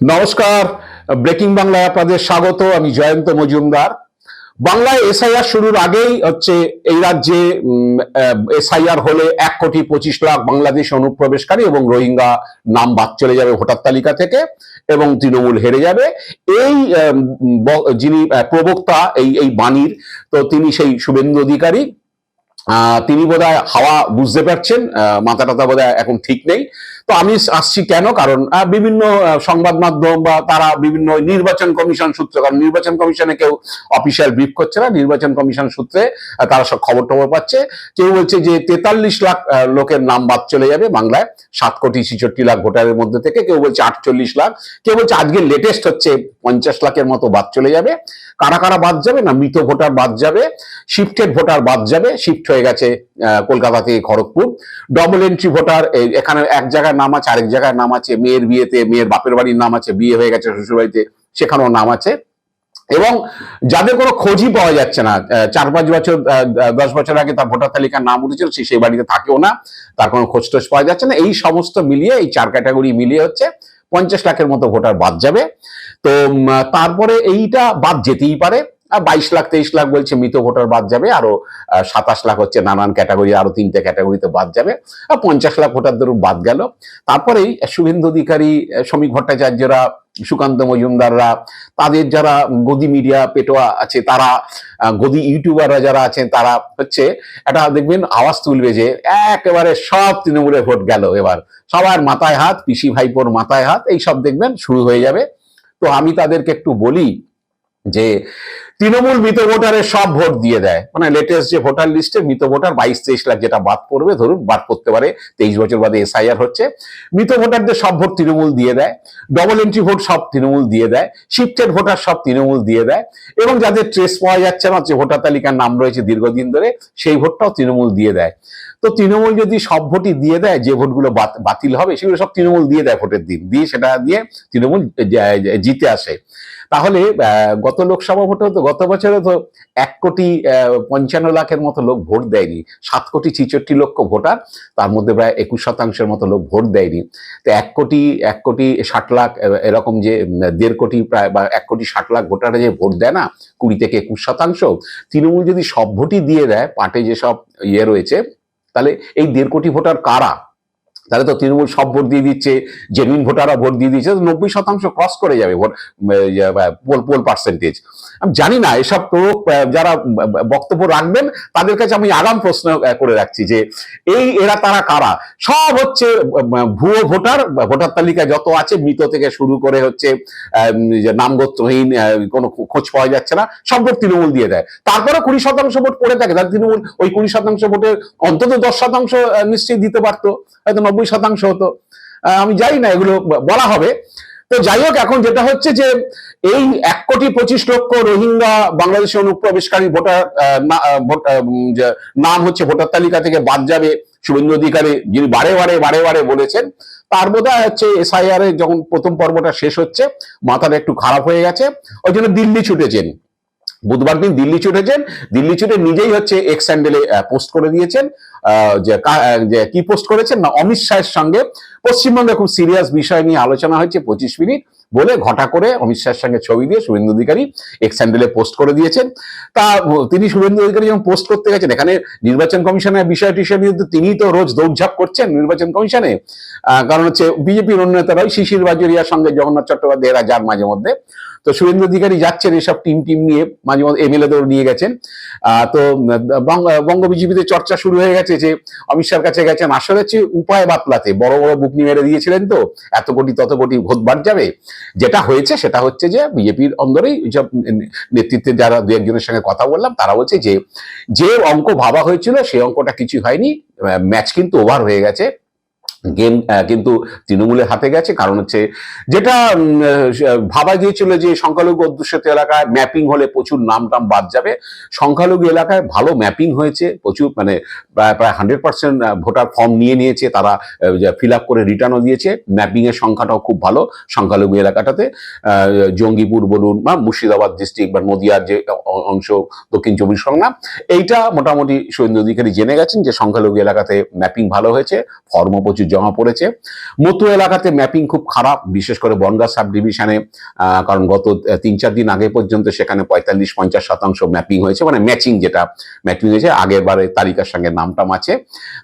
নমস্কার, ব্রেকিং বাংলায় আপনাদের স্বাগত, আমি জয়ন্ত মজুমদার। বাংলায় এসআইআর শুরুর আগেই হচ্ছে এই রাজ্যে এসআইআর হলে এক কোটি পঁচিশ লাখ বাংলাদেশ অনুপ্রবেশকারী এবং রোহিঙ্গা নাম বাদ চলে যাবে ভোটার তালিকা থেকে এবং তৃণমূল হেরে যাবে। এই যিনি প্রবক্তা, এই এই বাণীর, তো তিনি সেই শুভেন্দু অধিকারী। তিনি বোধহয় হাওয়া বুঝতে পারছেন মাথা টাথা বোধহয় এখন ঠিক নেই। তো আমি আসছি কেন? কারণ বিভিন্ন সংবাদ মাধ্যম বা তারা বিভিন্ন নির্বাচন কমিশন সূত্রে, কারণ নির্বাচন কমিশনে কেউ অফিসিয়াল ব্রিফ করছে না। নির্বাচন কমিশন সূত্রে তারা সব খবর টবর পাচ্ছে। কেউ বলছে যে তেতাল্লিশ লাখ লোকের নাম বাদ চলে যাবে বাংলায়। সাত কোটি ছিষট্টি লাখ ভোটারের মধ্যে থেকে কেউ বলছে আটচল্লিশ লাখ। কেউ বলছে আজকে লেটেস্ট হচ্ছে পঞ্চাশ লাখের মতো বাদ চলে যাবে। কারা কারা বাদ যাবে না? মৃত ভোটার বাদ যাবে। শিফটেড ভোটার বাদ যাবে। শিফট হয়ে গেছে কলকাতা থেকে খড়গপুর। ডবল এন্ট্রি ভোটার এখানে এক জায়গায় নাম আছে, আরেক জায়গায় নাম আছে, মেয়ের বিয়েতে, মেয়ের বাপের বাড়ির নাম আছে, বিয়ে হয়ে গেছে শ্বশুর বাড়িতে সেখানেও নাম আছে। এবং যাদের কোনো খোঁজই পাওয়া যাচ্ছে না চার পাঁচ বছর দশ বছর আগে তার ভোটার তালিকার নাম উঠেছিল, সে সেই বাড়িতে থাকেও না, তার কোনো খোঁজ টোজ পাওয়া যাচ্ছে না। এই সমস্ত মিলিয়ে, এই চার ক্যাটাগরি মিলিয়ে হচ্ছে পঞ্চাশ লাখের মতো ভোটার বাদ যাবে। তো তারপরে এইটা বাদ যেতেই পারে। বাইশ লাখ, তেইশ লাখ বলছে, মৃত ভোটার বাদ যাবে। আরও সাতাশ লাখ হচ্ছে নানান ক্যাটাগরি, আরও তিনটে ক্যাটাগরিতে বাদ যাবে। পঞ্চাশ লাখ ভোটার ধরুন বাদ গেল। তারপরেই শুভেন্দু অধিকারী শ্রমিক ভট্টাচার্যরা, সুকান্ত মজুমদাররা, তাদের যারা গদি মিডিয়া পেটোয়া আছে, তারা গদি ইউটিউবাররা যারা আছেন, তারা হচ্ছে এটা দেখবেন আওয়াজ তুলবে যে একেবারে সব তৃণমূলের ভোট গেল এবার। সবার মাথায় হাত, পিসি ভাইপোর মাথায় হাত এই সব দেখবেন শুরু হয়ে যাবে। তো আমি তাদেরকে একটু বলি যে তৃণমূল মৃত ভোটারের সব ভোট দিয়ে দেয়। মানে লেটেস্ট যে ভোটার লিস্টে মৃত ভোটার বাইশ তেইশ লাখ যেটা বাদ পড়বে, ধরুন বাদ করতে পারে, তেইশ বছর বাদে এসআইআর হচ্ছে। মৃত ভোটারদের সব ভোট তৃণমূল দিয়ে দেয়। ডবল এন্ট্রি ভোট সব তৃণমূল দিয়ে দেয়। শিফটেড ভোটার সব তৃণমূল দিয়ে দেয়। এবং যাদের ট্রেস পাওয়া যাচ্ছে না, যে ভোটার তালিকার নাম রয়েছে দীর্ঘদিন ধরে, সেই ভোটটাও তৃণমূল দিয়ে দেয়। তো তৃণমূল যদি সব ভোটই দিয়ে দেয়, যে ভোটগুলো বাতিল হবে, সেগুলো সব তৃণমূল দিয়ে দেয় ভোটের দিন। দিয়ে সেটা দিয়ে তৃণমূল জিতে আসে। তাহলে গত লোকসভা ভোটে তো গত বছরে তো এক কোটি পঞ্চান্ন লাখের মতো লোক ভোট দেয়নি। সাত কোটি ছিচট্টি লক্ষ ভোটার, তার মধ্যে প্রায় একুশ শতাংশের মতো লোক ভোট দেয়নি। তো এক কোটি এক কোটি ষাট লাখ এরকম যে দেড় কোটি প্রায় বা এক কোটি ষাট লাখ ভোটারে যে ভোট দেয় না, কুড়ি থেকে একুশ শতাংশ, তৃণমূল যদি সব ভোটই দিয়ে দেয়, পার্টি যেসব ইয়ে রয়েছে, তাহলে এই দেড় কোটি ভোটার কারা? তাহলে তো তৃণমূল সব ভোট দিয়ে দিচ্ছে, জেনুইন ভোটাররা ভোট দিয়ে দিচ্ছে নব্বই শতাংশ ক্রস করে যাবে ভোট পোল পোল পার্সেন্টেজ আমি জানি না, এসব তো যারা বক্তব্য রাখবেন, তাদের কাছে আমি আগাম প্রশ্ন করে রাখছি যে, এই এরা তারা কারা? সব হচ্ছে ভুয়ো ভোটার ভোটার তালিকা যত আছে, মৃত থেকে শুরু করে হচ্ছে নামগোত্রহীন কোনো খোঁজ পাওয়া যাচ্ছে না, সব ভোট তৃণমূল দিয়ে দেয়। তারপরে কুড়ি শতাংশ ভোট পড়ে থাকে তাহলে তৃণমূল ওই কুড়ি শতাংশ ভোটের অন্তত দশ শতাংশ নিশ্চয়ই দিতে পারতো, হয়তো নব্বই শতাংশ হতো। আমি জানি না, এগুলো বলা হবে। তো যাই হোক, এখন যেটা হচ্ছে যে এই এক কোটি পঁচিশ লক্ষ রোহিঙ্গা বাংলাদেশে অনুপ্রবেশকারী ভোটার নাম হচ্ছে ভোটার তালিকা থেকে বাদ যাবে শুভেন্দু অধিকারী, যিনি বারে বারে বারে বারে বলেছেন। তার বোধ হয় হচ্ছে এসআইআর যখন প্রথম পর্বটা শেষ হচ্ছে, মাথাটা একটু খারাপ হয়ে গেছে, ওই জন্য দিল্লি ছুটেছেন। বুধবার দিন দিল্লি ছুটেছেন। দিল্লি ছুটে নিজেই হচ্ছে এক্স স্যান্ডেলে পোস্ট করে দিয়েছেন। যে কা- পোস্ট করেছেন না, অমিত শাহের সঙ্গে। পশ্চিমবঙ্গে খুব সিরিয়াস বিষয় নিয়ে আলোচনা হয়েছে পঁচিশ মিনিট বলে ঘটা করে অমিত শাহের সঙ্গে ছবি দিয়ে শুভেন্দু অধিকারী এক্স স্যান্ডেলে পোস্ট করে দিয়েছেন। তা, তিনি শুভেন্দু অধিকারী যখন পোস্ট করতে গেছেন, এখানে নির্বাচন কমিশনের বিষয় টিষয় নিয়ে তো তিনি তো রোজ দৌড়ঝাঁপ করছেন নির্বাচন কমিশনে। কারণ হচ্ছে বিজেপির অন্য নেতারাই শিশির বাজুরিয়ার সঙ্গে জগন্নাথ চট্টোপাধ্যায় এরা যার মাঝে মধ্যে। তো শুভেন্দু অধিকারী যাচ্ছেন এসব টিম টিম নিয়ে, মাঝে মধ্যে এমএলএদেরও নিয়ে গেছেন। তো, বঙ্গ- বিজেপিতে চর্চা শুরু হয়ে গেছে যে, অমিত শাহর কাছে গেছেন, আসলে হচ্ছে উপায় বাতলাতে, বড় বড় বুকনি মেরে দিয়েছিলেন তো, এত কোটি তত কোটি ভোট বাদ যাবে। যেটা হয়েছে সেটা হচ্ছে যে, বিজেপির অন্দরেই সব নেতৃত্বে যারা দু একজনের সঙ্গে কথা বললাম, তারা বলছে যে যে অঙ্ক ভাবা হয়েছিল সেই অঙ্কটা কিছু হয়নি ম্যাচ কিন্তু ওভার হয়ে গেছে। গেম কিন্তু তৃণমূলের হাতে গেছে। কারণ হচ্ছে যেটা ভাবা গিয়েছিল যে সংখ্যালঘু অধ্যুষিত এলাকায় ম্যাপিং হলে প্রচুর নাম টাম বাদ যাবে। সংখ্যালঘু এলাকায় ভালো ম্যাপিং হয়েছে, প্রচুর মানে প্রায় প্রায় হান্ড্রেড পার্সেন্ট ভোটার ফর্ম নিয়ে নিয়েছে, তারা ফিল আপ করে রিটার্নও দিয়েছে। ম্যাপিং এর সংখ্যাটাও খুব ভালো সংখ্যালঘু এলাকাটাতে। জঙ্গিপুর বলুন বা মুর্শিদাবাদ ডিস্ট্রিক্ট বা নদিয়ার যে অংশ দক্ষিণ চব্বিশ পরগনা, এইটা মোটামুটি সৈন্য অধিকারী জেনে গেছেন যে সংখ্যালঘু এলাকাতে ম্যাপিং ভালো হয়েছে ফর্মও প্রচুর জমা পড়েছে। মতো এলাকাতে ম্যাপিং খুব খারাপ, বিশেষ করে বনগা সাব ডিভিশনে কারণ গত তিন চার দিন আগে পর্যন্ত সেখানে পঁয়তাল্লিশ, পঞ্চাশ শতাংশ ম্যাপিং হয়েছে মানে ম্যাচিং যেটা ম্যাপিং হয়েছে, আগের বারে তালিকার সঙ্গে নামটাম আছে।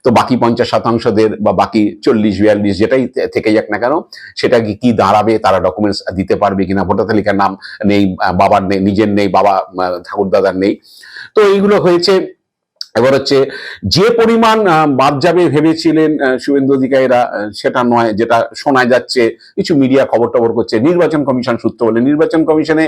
তো বাকি পঞ্চাশ শতাংশদের বা বাকি চল্লিশ, বিয়াল্লিশ যেটাই থেকে যাক না কেন, সেটা কি কি দাঁড়াবে, তারা ডকুমেন্টস দিতে পারবে কিনা, ভোটার তালিকার নাম নেই বাবার নেই, নিজের নেই, বাবা ঠাকুর দাদার নেই। তো এইগুলো হয়েছে। এবার হচ্ছে যে পরিমাণ বাদ যাবে ভেবেছিলেন শুভেন্দু অধিকারীরা সেটা নয়, যেটা শোনা যাচ্ছে, কিছু মিডিয়া খবর টবর করছে। নির্বাচন কমিশন সূত্র বলে, নির্বাচন কমিশনে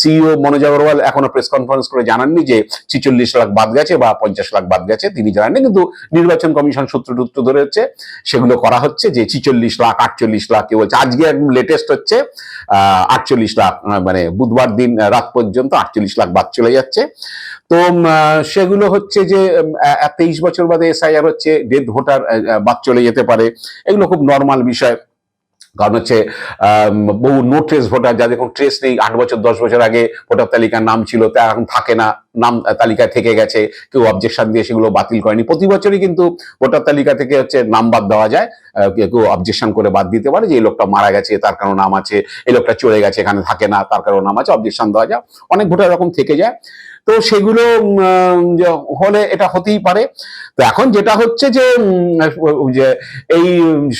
সিইও মনোজ আগরওয়াল এখনও প্রেস কনফারেন্স করে জানাননি যে ছিচল্লিশ লাখ বাদ গেছে বা পঞ্চাশ লাখ বাদ গেছে, তিনি জানাননি, কিন্তু নির্বাচন কমিশন সূত্র টুত্র ধরে হচ্ছে সেগুলো করা হচ্ছে যে ছিচল্লিশ লাখ, আটচল্লিশ লাখ, কেউ বলছে, আজকে একদম লেটেস্ট হচ্ছে আটচল্লিশ লাখ মানে বুধবার দিন, রাত পর্যন্ত আটচল্লিশ লাখ বাদ চলে যাচ্ছে। তো সেগুলো হচ্ছে যে তেইশ বছর বাদে এসআইআর হচ্ছে ডেথ ভোটার বাদ চলে যেতে পারে। এগুলো খুব নর্মাল বিষয়। কারণ হচ্ছে বহু নো ট্রেস ভোটার, যাদের কোনো ট্রেস নেই, আট বছর, দশ বছর আগে ভোটার তালিকার নাম ছিল, তা এখন থাকে না। নাম তালিকায় থেকে গেছে, কেউ অবজেকশন দিয়ে সেগুলো বাতিল করেনি। প্রতি বছরই কিন্তু ভোটার তালিকা থেকে হচ্ছে নাম বাদ দেওয়া যায়। কেউ অবজেকশন করে বাদ দিতে পারে যে, এই লোকটা মারা গেছে, তার কারণ নাম আছে, এই লোকটা চলে গেছে, এখানে থাকে না, তার কারণ নাম আছে। অবজেকশন দেওয়া যায়। অনেক ভোটার এরকম থেকে যায়। তো সেগুলো হলে এটা হতেই পারে। তো এখন যেটা হচ্ছে যে এই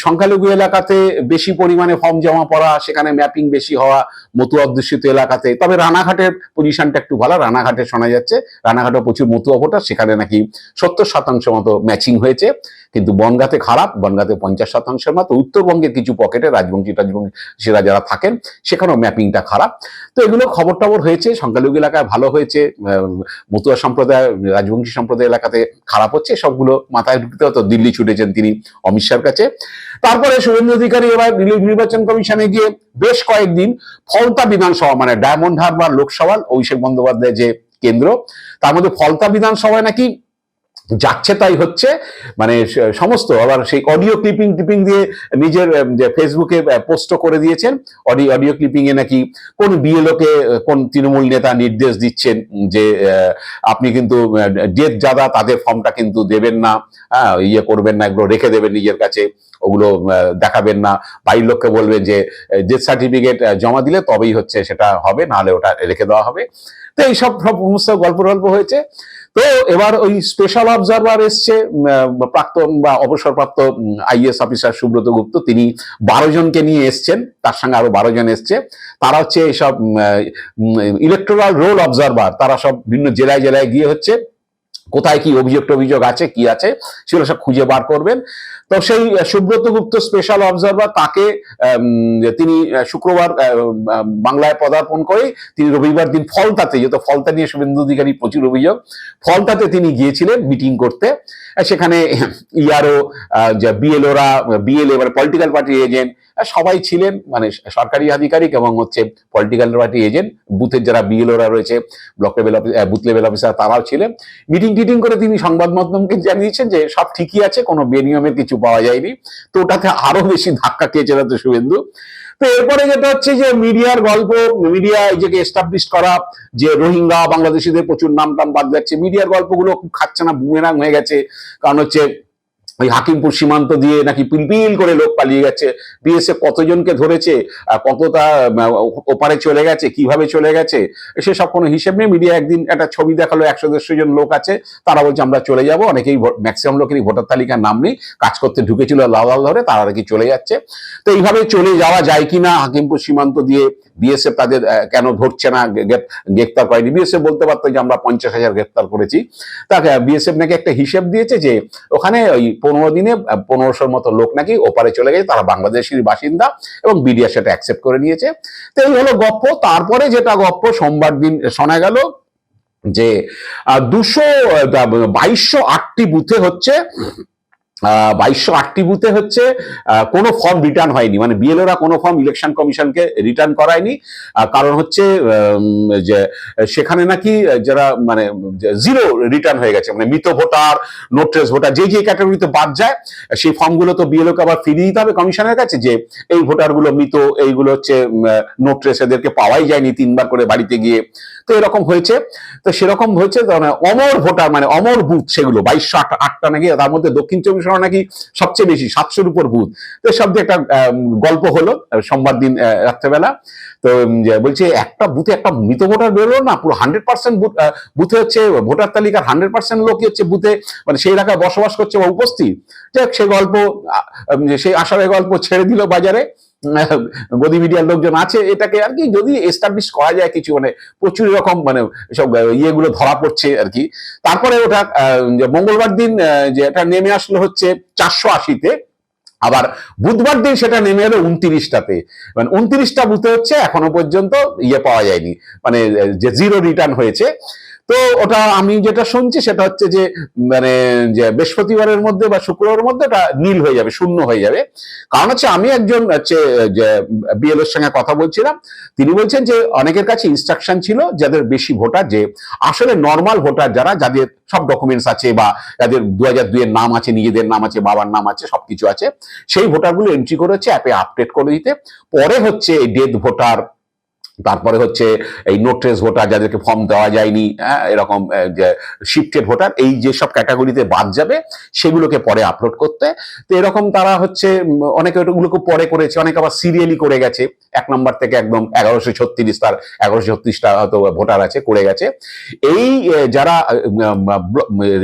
সংখ্যালঘু এলাকাতে বেশি পরিমাণে ফর্ম জমা পড়া, সেখানে ম্যাপিং বেশি হওয়া মতু অধ্যুষিত এলাকাতে, তবে রানাঘাটের পজিশনটা একটু ভালো, রানাঘাটে শোনা যাচ্ছে রানাঘাটে প্রচুর মতুয়া ভোটার, সেখানে নাকি সত্তর শতাংশ মতো ম্যাচিং হয়েছে। কিন্তু বনগাতে খারাপ, বনগাতে পঞ্চাশ শতাংশের মতো। উত্তরবঙ্গের কিছু পকেটে রাজবংশী রাজবংশীরা যারা থাকেন, সেখানেও ম্যাপিংটা খারাপ। তো এগুলো খবর টবর হয়েছে, সংখ্যালঘু এলাকায় ভালো হয়েছে মতুয়া সম্প্রদায়, রাজবংশী সম্প্রদায় এলাকাতে খারাপ হচ্ছে, সবগুলো মাথায় ঢুকতে হতো দিল্লি ছুটেছেন তিনি অমিত শাহর কাছে। তারপরে শুভেন্দু অধিকারী এবার নির্বাচন কমিশনে গিয়ে বেশ কয়েকদিন ফলতা বিধানসভা মানে ডায়মন্ড হারবার লোকসভা অভিষেক বন্দ্যোপাধ্যায় যে কেন্দ্র। তার মধ্যে ফলতা বিধানসভায় নাকি যাচ্ছে তাই হচ্ছে মানে সমস্ত, আবার সেই অডিও ক্লিপিং টিপিং দিয়ে নিজের ফেসবুকে পোস্ট করে দিয়েছেন। অডিও অডিও ক্লিপিং এ নাকি কোন বিএলও কে কোন তৃণমূল নেতা নির্দেশ দিচ্ছেন যে আপনি কিন্তু ডেথ যাদা, তাদের ফর্মটা কিন্তু দেবেন না হ্যাঁ ইয়ে করবেন না, এগুলো রেখে দেবেন নিজের কাছে, ওগুলো দেখাবেন না। বাড়ির লোককে বলবেন যে ডেথ সার্টিফিকেট জমা দিলে তবেই হচ্ছে সেটা হবে, নাহলে ওটা রেখে দেওয়া হবে। তো এইসব, সব সমস্ত গল্প টল্প হয়েছে। তো এবার ওই স্পেশাল অবজারভার এসছে প্রাক্তন বা অবসরপ্রাপ্ত আইএস অফিসার সুব্রত গুপ্ত। তিনি বারো জনকে নিয়ে এসছেন, তার সঙ্গে আরও বারো জন এসছে। তারা হচ্ছে এইসব ইলেকট্রাল রোল অবজারভার তারা সব বিভিন্ন জেলায় জেলায় গিয়ে হচ্ছে কোথায় কি অভিযোগ টভিযোগ আছে, কি আছে, সেগুলো সব খুঁজে বার করবেন। তো সেই সুব্রত গুপ্ত স্পেশাল অবজারভার তাকে তিনি শুক্রবার বাংলায় পদার্পণ করে তিনি রবিবার দিন ফলতাতে, যেহেতু ফলতা নিয়ে শুভেন্দু অধিকারী প্রচুর অভিযোগ, ফলতাতে তিনি গিয়েছিলেন মিটিং করতে। সেখানে ইয়ারও বিএলওরা বিএলএ মানে পলিটিক্যাল পার্টি এজেন্ট সবাই ছিলেন মানে সরকারি আধিকারিক এবং হচ্ছে পলিটিক্যাল পার্টি এজেন্ট বুথের যারা বিএলওরা রয়েছে block level booth level officer তারাও ছিলেন। মিটিং টিটিং করে তিনি সংবাদ মাধ্যমকে জানিয়েছেন যে সব ঠিকই আছে, কোনো বেনিয়মের কিছু পাওয়া যায়নি। তো ওটাতে আরও বেশি ধাক্কা খেয়েছে তো শুভেন্দু। তো এরপরে যেটা হচ্ছে যে মিডিয়ার গল্প, মিডিয়া নিজেকে এস্টাবলিশ করা, যে রোহিঙ্গা, বাংলাদেশিদের প্রচুর নাম টাম বাদ যাচ্ছে, মিডিয়ার গল্পগুলো খুব খাচ্ছে না বুমেরাং হয়ে গেছে। কারণ হচ্ছে ওই হাকিমপুর সীমান্ত দিয়ে নাকি পিলপিল করে লোক পালিয়ে গেছে। বিএসএফ কতজনকে ধরেছে? কতটা ওপারে চলে গেছে? কীভাবে চলে গেছে? সেসব কোনো হিসেব নেই। মিডিয়া একদিন একটা ছবি দেখাল, একশো দেড়শো জন লোক আছে। তারা বলছে, আমরা চলে যাব। অনেকেই ম্যাক্সিমাম লোকেরই ভোটার তালিকার নাম নেই। কাজ করতে ঢুকেছিল লাল লাল ধরে, তারা নাকি চলে যাচ্ছে। তো এইভাবে চলে যাওয়া যায় কিনা হাকিমপুর সীমান্ত দিয়ে? বিএসএফ তাদের কেন ধরছে না গ্রে- গ্রেপ- গ্রেপ্তার করেনি? বিএসএফ বলতে পারতো যে আমরা পঞ্চাশ হাজার গ্রেপ্তার করেছি। তাকে বিএসএফ নাকি একটা হিসেব দিয়েছে যে ওখানে ওই পনেরো দিনে পনেরোশোর মতো লোক নাকি ওপারে চলে গেছে, তারা বাংলাদেশের বাসিন্দা এবং বিডিআ সেটা অ্যাকসেপ্ট করে নিয়েছে। তো এই হলো গপ্প। তারপরে যেটা গপ্প, সোমবার দিন, শোনা গেল যে দুশো বাইশশো আটটি বুথে হচ্ছে বাইশশো আটটি বুথে হচ্ছে কোনো ফর্ম রিটার্ন হয়নি। মানে বিএলওরা কোনো ফর্ম ইলেকশন কমিশনকে রিটার্ন করায়নি। কারণ হচ্ছে যে, সেখানে নাকি যারা মানে জিরো রিটার্ন হয়ে গেছে। মানে মৃত ভোটার নোট্রেস ভোটার, যে যে ক্যাটাগরিতে বাদ যায়, সেই ফর্মগুলো তো বিএলওকে আবার ফিরিয়ে দিতে হবে কমিশনের কাছে, যে এই ভোটারগুলো মৃত, এইগুলো হচ্ছে নোট্রেস এদেরকে পাওয়াই যায়নি তিনবার করে বাড়িতে গিয়ে। তো এরকম হয়েছে। তো সেরকম হয়েছে মানে অমর ভোটার মানে অমর বুথ সেগুলো, বাইশশো আট, আটটা নাকি, তার মধ্যে দক্ষিণ চব্বিশ পরগনা নাকি সবচেয়ে বেশি, সাতশোর উপর ভূত। তো সব একটা গল্প হলো সোমবার দিন রাত্রেবেলা। তো বলছে, একটা বুথে একটা মৃত ভোটার বেরোলো না, পুরো হান্ড্রেড পার্সেন্ট বুথ হচ্ছে ভোটার তালিকার হান্ড্রেড পার্সেন্ট লোকই হচ্ছে বুথে মানে সেই এলাকায় বসবাস করছে বা উপস্থিত। যাই সে গল্প সেই আষাঢ়ের গল্প ছেড়ে দিল বাজারে। গদি মিডিয়ার লোকজন আছে, এটাকে আর কি যদি এস্টাবলিশ করা যায় কিছু মানে প্রচুর রকম মানে সব ইয়েগুলো ধরা পড়ছে আর কি। তারপরে ওটা মঙ্গলবার দিন যে এটা নেমে আসলো হচ্ছে চারশো আশিতে, আবার বুধবার দিন সেটা নেমে এলো উনত্রিশটাতে। মানে উনত্রিশটা বুথে হচ্ছে, এখনও পর্যন্ত ইয়ে পাওয়া যায়নি। মানে যে জিরো রিটার্ন হয়েছে। তো ওটা আমি যেটা শুনছি সেটা হচ্ছে যে মানে যে বৃহস্পতিবারের মধ্যে বা শুক্রবারের মধ্যে ওটা নীল হয়ে যাবে, শূন্য হয়ে যাবে। কারণ হচ্ছে আমি একজন হচ্ছে, যে বিএলওর সঙ্গে কথা বলছিলাম, তিনি বলছেন যে অনেকের কাছে ইনস্ট্রাকশন ছিল যাদের বেশি ভোটার, যে আসলে নর্মাল ভোটার যারা, যাদের সব ডকুমেন্টস আছে বা যাদের দু হাজার দুইয়ের নাম আছে, নিজেদের নাম আছে, বাবার নাম আছে, সবকিছু আছে, সেই ভোটারগুলো এন্ট্রি করে হচ্ছে অ্যাপে আপডেট করে দিতে। পরে হচ্ছে ডেথ ভোটার তারপরে হচ্ছে এই নোট্রেস ভোটার যাদেরকে ফর্ম দেওয়া যায়নি হ্যাঁ, এরকম যে শিফটেড ভোটার এই যে সব ক্যাটাগরিতে বাদ যাবে সেগুলোকে পরে আপলোড করতে। তো এরকম তারা হচ্ছে অনেকে ওগুলোকে পরে করেছে অনেকে আবার সিরিয়ালি করে গেছে। এক নম্বর থেকে একদম এগারোশো ছত্রিশ তার এগারোশো ছত্রিশটা হয়তো ভোটার আছে করে গেছে। এই যারা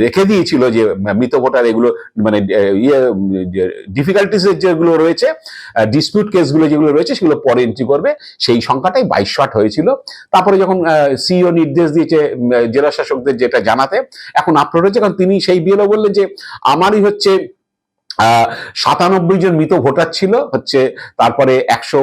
রেখে দিয়েছিল যে মৃত ভোটার এগুলো মানে ইয়ে ডিফিকাল্টিস যেগুলো রয়েছে ডিসপিউট কেসগুলো যেগুলো রয়েছে সেগুলো পরে এন্ট্রি করবে। সেই সংখ্যাটাই বাইশ শট হয়েছিল। তারপরে যখন সিইও নির্দেশ দিয়েছে জেলা শাসকদের যেটা জানাতে, এখন আপলোড হয়েছে, কারণ তিনি সেই বিএলও বললেন যে, আমারই হচ্ছে সাতানব্বই জন মৃত ভোটার ছিল, হচ্ছে তারপরে একশো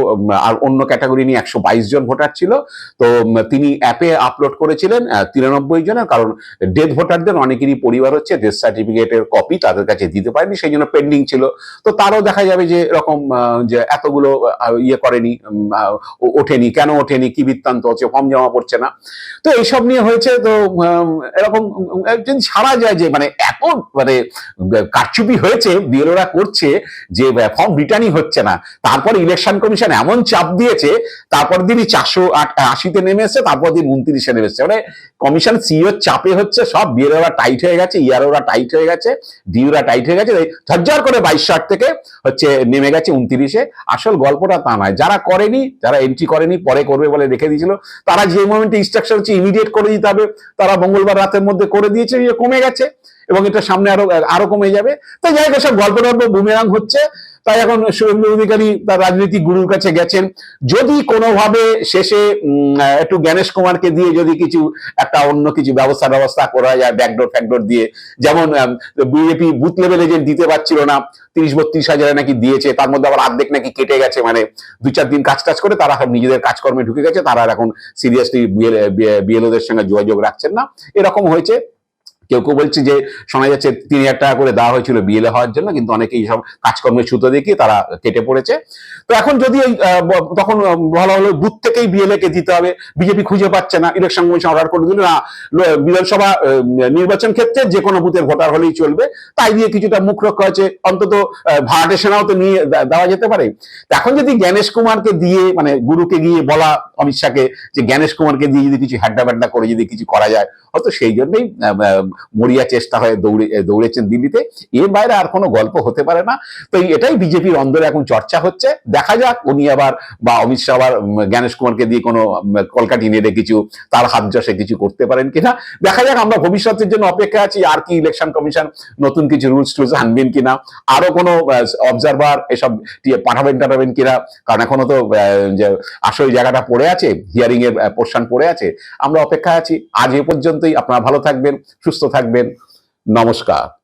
আর অন্য ক্যাটাগরি নিয়ে একশো বাইশ জন ভোটার ছিল। তো তিনি অ্যাপে আপলোড করেছিলেন তিরানব্বই জনের, কারণ ডেথ ভোটারদের অনেকেরই পরিবার হচ্ছে ডেথ সার্টিফিকেটের কপি তাদের কাছে দিতে পারেনি, সেই জন্য পেন্ডিং ছিল। তো তারও দেখা যাবে যে এরকম যে এতগুলো ইয়ে করেনি ওঠেনি, কেন ওঠেনি, কি বৃত্তান্ত হচ্ছে ফর্ম জমা পড়ছে না। তো এইসব নিয়ে হয়েছে, তো এরকম যদি ছাড়া যায় যে মানে এত মানে কারচুপি হয়েছে বিএলওরা করছে যে ফর্ম রিটার্নই হচ্ছে না। তারপর ইলেকশন কমিশন এমন চাপ দিয়েছে, তারপর দিনই চারশো আশিতে নেমে এসছে, তারপর দিন উনত্রিশে নেমে এসছে। মানে কমিশন সিও চাপে হচ্ছে সব বিএলওরা টাইট হয়ে গেছে ইয়ারোরা টাইট হয়ে গেছে ডিউরা টাইট হয়ে গেছে ঝরঝর করে বাইশ ষাট থেকে হচ্ছে নেমে গেছে উনত্রিশে। আসল গল্পটা তা নয়। যারা করেনি, যারা এন্ট্রি করেনি, পরে করবে বলে রেখে দিয়েছিল, তারা যে মোমেন্টে ইনস্ট্রাকশন হচ্ছে ইমিডিয়েট করে দিতে হবে, তারা মঙ্গলবার রাতের মধ্যে করে দিয়েছে কমে গেছে, এবং এটা সামনে আরও আরও কমে যাবে। তো যাই হোক সব গল্প টল্প বুমেরাং হচ্ছে, তাই এখন শুভেন্দু অধিকারী তার রাজনীতি গুরুর কাছে গেছেন। যদি কোনোভাবে শেষে একটু জ্ঞানেশ কুমারকে দিয়ে যদি কিছু, একটা অন্য কিছু ব্যবস্থা ব্যবস্থা করা যায়, ব্যাকডোর ফ্যাকডোর দিয়ে, যেমন বিজেপি বুথ লেভেল এজেন্ট দিতে পারছিল না, তিরিশ বত্রিশ হাজারে নাকি দিয়েছে, তার মধ্যে আবার অর্ধেক নাকি কেটে গেছে মানে দু চার দিন কাজ টাজ করে তারা নিজেদের কাজকর্মে ঢুকে গেছে, তারা এখন সিরিয়াসলি বিএলওদের সঙ্গে যোগাযোগ রাখছেন না। এরকম হয়েছে। কেউ কেউ বলছে যে শোনা যাচ্ছে তিন হাজার টাকা করে দেওয়া হয়েছিল বিএলএ হওয়ার জন্য, কিন্তু অনেকেই সব কাজকর্মের ছুতো দেখিয়ে তারা কেটে পড়েছে। তো এখন যদি তখন বলা হলো বুথ থেকেই বিএলএ কে দিতে হবে। বিজেপি খুঁজে পাচ্ছে না ইলেকশন কমিশন অর্ডার করে দিল, না বিধানসভা নির্বাচন ক্ষেত্রে যে কোনো বুথের ভোটার হলেই চলবে। তাই দিয়ে কিছুটা মুখ রক্ষা হয়েছে, অন্তত ভাড়াটে সেনাও তো নিয়ে দেওয়া যেতে পারে। এখন যদি জ্ঞানেশ কুমারকে দিয়ে মানে গুরুকে গিয়ে বলা অমিত শাহকে, যে জ্ঞানেশ কুমারকে দিয়ে যদি কিছু হ্যাড্ডা ব্যাড্ডা করে যদি কিছু করা যায় হয়তো সেই জন্যই মরিয়া চেষ্টা হয়ে দৌড়ে দৌড়েছেন দিল্লিতে। এর বাইরে আর কোনো গল্প হতে পারে না। তো এটাই বিজেপির অন্দরে এখন চর্চা হচ্ছে। দেখা যাক উনি আবার বা অমিত শাহ আবার জ্ঞানেশ কুমারকে দিয়ে কোনো উম, কলকাঠি নেড়ে কিছু তার হাত যশে কিছু করতে পারেন কিনা। দেখা যাক আমরা ভবিষ্যতের জন্য অপেক্ষা আছি। আর কি ইলেকশন কমিশন নতুন কিছু রুলস টুলস আনবেন কিনা। আরও কোনো অবজারভার এসব পাঠাবেন টাঠাবেন কিনা। কারণ এখনও তো আসল জায়গাটা পড়ে আছে হিয়ারিং এর পোর্শন পড়ে আছে। আমরা অপেক্ষা আছি। আজ এ পর্যন্তই। আপনারা ভালো থাকবেন থাকবেন। নমস্কার।